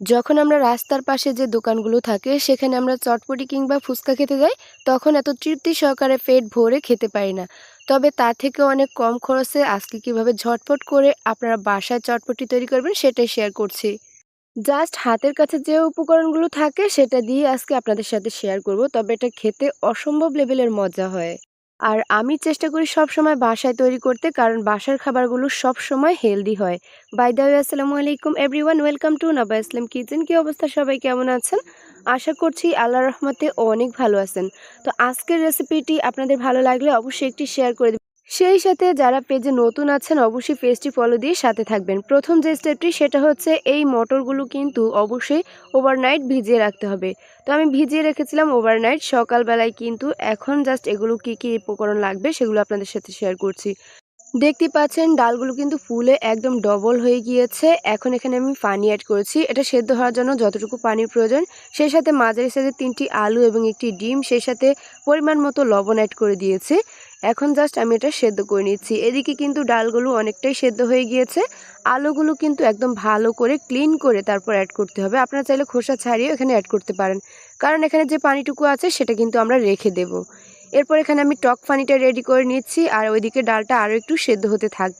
যখন আমরা রাস্তার পাশে যে দোকানগুলো থাকে, সেখানে আমরা চটপটি কিংবা ফুচকা খেতে যাই, তখন এত তৃপ্তি সহকারে পেট ভরে খেতে পারি না। তবে তা থেকে অনেক কম খরচে আজকে কীভাবে ঝটপট করে আপনারা বাসায় চটপটি তৈরি করবেন, সেটাই শেয়ার করছি। জাস্ট হাতের কাছে যে উপকরণগুলো থাকে, সেটা দিয়ে আজকে আপনাদের সাথে শেয়ার করব, তবে এটা খেতে অসম্ভব লেভেলের মজা হয়। আর আমি চেষ্টা করি সব সময় বাসায় তৈরি করতে, কারণ বাসার খাবারগুলো সব সময় হেলদি হয়। বাই দা আসসালামু আলাইকুম everyone, welcome to Naba Islam kitchen. কি অবস্থা? সবাই কেমন আছেন? আশা করছি আল্লাহ রহমতে অনেক ভালো আছেন। তো আজকের রেসিপিটি আপনাদের ভালো লাগলে অবশ্যই একটি শেয়ার করে সেই সাথে যারা পেজে নতুন আছেন, অবশ্যই পেজটি ফলো দিয়ে সাথে থাকবেন। প্রথম যে স্টেপটি সেটা হচ্ছে এই মটরগুলো কিন্তু অবশ্যই ওভারনাইট ভিজিয়ে রাখতে হবে। তো আমি ভিজিয়ে রেখেছিলাম ওভারনাইট সকালবেলায় কিন্তু এখন জাস্ট এগুলো কি কি উপকরণ লাগবে সেগুলো আপনাদের সাথে শেয়ার করছি। দেখতে পাচ্ছেন, ডালগুলো কিন্তু ফুলে একদম ডবল হয়ে গিয়েছে। এখন এখানে আমি পানি অ্যাড করেছি। এটা সেদ্ধ হওয়ার জন্য যতটুকু পানির প্রয়োজন, সেই সাথে মাঝারি সাইজের তিনটি আলু এবং একটি ডিম, সেই সাথে পরিমাণ মতো লবণ অ্যাড করে দিয়েছি। এখন জাস্ট আমি এটা সেদ্ধ করে নিচ্ছি। এদিকে কিন্তু ডালগুলো অনেকটাই সেদ্ধ হয়ে গিয়েছে। আলুগুলো কিন্তু একদম ভালো করে ক্লিন করে তারপর অ্যাড করতে হবে। আপনারা চাইলে খোসা ছাড়িয়ে এখানে অ্যাড করতে পারেন। কারণ এখানে যে পানিটুকু আছে সেটা কিন্তু আমরা রেখে দেব। এরপর এখানে আমি টক পানিটা রেডি করে নিচ্ছি আর ওইদিকে ডালটা আরও একটু সেদ্ধ হতে থাক।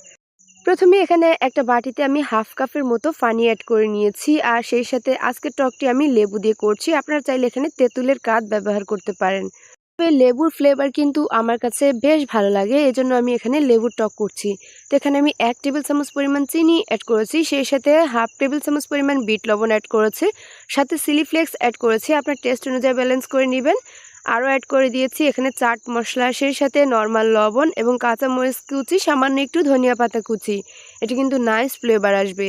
প্রথমে এখানে একটা বাটিতে আমি হাফ কাপের মতো পানি অ্যাড করে নিয়েছি আর সেই সাথে আজকের টকটি আমি লেবু দিয়ে করছি। আপনারা চাইলে এখানে তেঁতুলের কাঠ ব্যবহার করতে পারেন। লেবুর ফ্লেভার কিন্তু আমার কাছে বেশ ভালো লাগে, এজন্য আমি এখানে লেবুর টক করছি। তো এখানে আমি এক টেবিল চামচ পরিমাণ চিনি অ্যাড করেছি, সেই সাথে হাফ টেবিল চামচ পরিমাণ বিট লবণ অ্যাড করেছি, সাথে সিলি ফ্লেক্স অ্যাড করেছি, আপনার টেস্ট অনুযায়ী ব্যালেন্স করে নেবেন। আরও অ্যাড করে দিয়েছি এখানে চাট মশলা, সেই সাথে নর্মাল লবণ এবং কাঁচা মরিচ কুচি, সামান্য একটু ধনিয়া পাতা কুচি। এটা কিন্তু নাইস ফ্লেভার আসবে।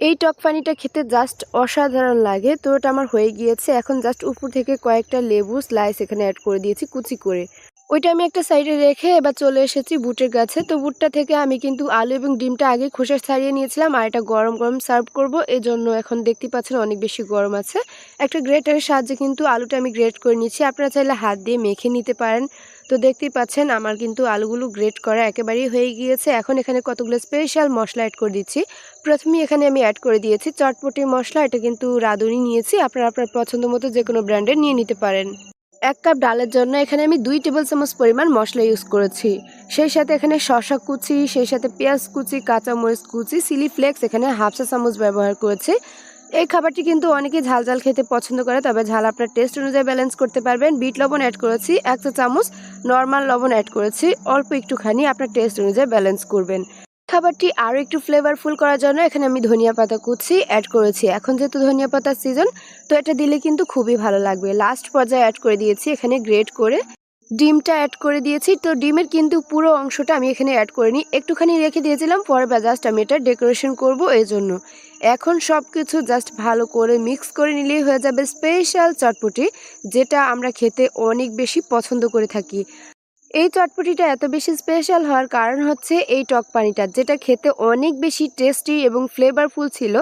এই টক পানিটা খেতে জাস্ট অসাধারণ লাগে। তো ওটা আমার হয়ে গিয়েছে। এখন জাস্ট উপর থেকে কয়েকটা লেবু স্লাইস এখানে অ্যাড করে দিয়েছি কুচি করে। ওইটা আমি একটা সাইডে রেখে এবার চলে এসেছি বুটের গাছে। তো বুটটা থেকে আমি কিন্তু আলু এবং ডিমটা আগে খোসা ছাড়িয়ে নিয়েছিলাম আর এটা গরম গরম সার্ভ করব। এই জন্য এখন দেখতে পাচ্ছেন অনেক বেশি গরম আছে। একটা গ্রেটারের সাহায্যে কিন্তু আলুটা আমি গ্রেট করে নিয়েছি। আপনারা চাইলে হাত দিয়ে মেখে নিতে পারেন। তো দেখতেই পাচ্ছেন আমার কিন্তু আলুগুলো গ্রেট করা একেবারেই হয়ে গিয়েছে। এখন এখানে কতগুলো স্পেশাল মশলা অ্যাড করে দিচ্ছি। প্রথমে এখানে আমি অ্যাড করে দিয়েছি চটপটি মশলা। এটা কিন্তু রাঁধুনি নিয়েছি। আপনারা আপনার পছন্দ মতো যে কোনো ব্র্যান্ডের নিয়ে নিতে পারেন। এক কাপ ডালের জন্য এখানে আমি দুই টেবিল চামচ পরিমাণ মশলা ইউজ করেছি। সেই সাথে এখানে শশা কুচি, সেই সাথে পেঁয়াজ কুচি, কাঁচামরিচ কুচি চিলি ফ্লেক্স এখানে হাফ চা চামচ ব্যবহার করেছি। এই খাবারটি কিন্তু অনেকেই ঝাল ঝাল খেতে পছন্দ করে, তবে ঝাল আপনার টেস্ট অনুযায়ী ব্যালেন্স করতে পারবেন। বিট লবণ অ্যাড করেছি, এক চা চামচ নর্মাল লবণ অ্যাড করেছি, অল্প একটুখানি আপনার টেস্ট অনুযায়ী ব্যালেন্স করবেন। খাবারটি আরও একটু ফ্লেভারফুল করার জন্য এখানে আমি ধনিয়া পাতা কুচি অ্যাড করেছি। এখন যেহেতু ধনিয়া পাতার সিজন তো এটা দিলে কিন্তু খুবই ভালো লাগবে। লাস্ট পর্যায়ে অ্যাড করে দিয়েছি এখানে গ্রেট করে। ডিমটা অ্যাড করে দিয়েছি। তো ডিমের কিন্তু পুরো অংশটা আমি এখানে অ্যাড করে নিই। একটুখানি রেখে দিয়েছিলাম, পরে বা জাস্ট আমি এটা ডেকোরেশন করব এই জন্য। এখন সব কিছু জাস্ট ভালো করে মিক্স করে নিলেই হয়ে যাবে স্পেশাল চটপটি, যেটা আমরা খেতে অনেক বেশি পছন্দ করে থাকি। এই চটপটিটা এত বেশি স্পেশাল হওয়ার কারণ হচ্ছে এই টক পানিটা, যেটা খেতে অনেক বেশি টেস্টি এবং ফ্লেভারফুল ছিল।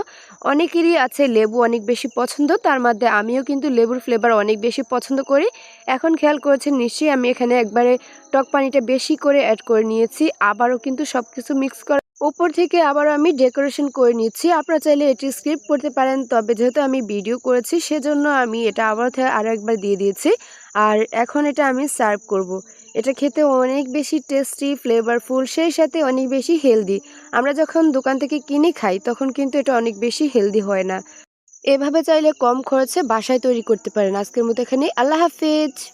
অনেকেরই আছে লেবু অনেক বেশি পছন্দ, তার মধ্যে আমিও কিন্তু লেবুর ফ্লেভার অনেক বেশি পছন্দ করি। এখন খেয়াল করেছেন নিশ্চয়ই আমি এখানে একবারে টক পানিটা বেশি করে অ্যাড করে নিয়েছি, আবারও কিন্তু সব কিছু মিক্স করা। উপর থেকে আবারও আমি ডেকোরেশন করে নিচ্ছি, আপনারা চাইলে এটি স্ক্রিপ্ট করতে পারেন, তবে যেহেতু আমি ভিডিও করেছি, সেজন্য আমি এটা আবার আরও একবার দিয়ে দিয়েছি। আর এখন এটা আমি সার্ভ করব। এটা খেতে অনেক বেশি টেস্টি ফ্লেভারফুল সেই সাথে অনেক বেশি হেলদি আমরা যখন দোকান থেকে কিনে খাই, তখন কিন্তু এটা অনেক বেশি হেলদি হয় না। এভাবে চাইলে কম খরচে বাসায় তৈরি করতে পারেন। আজকের মতো এখানে আল্লাহ হাফেজ।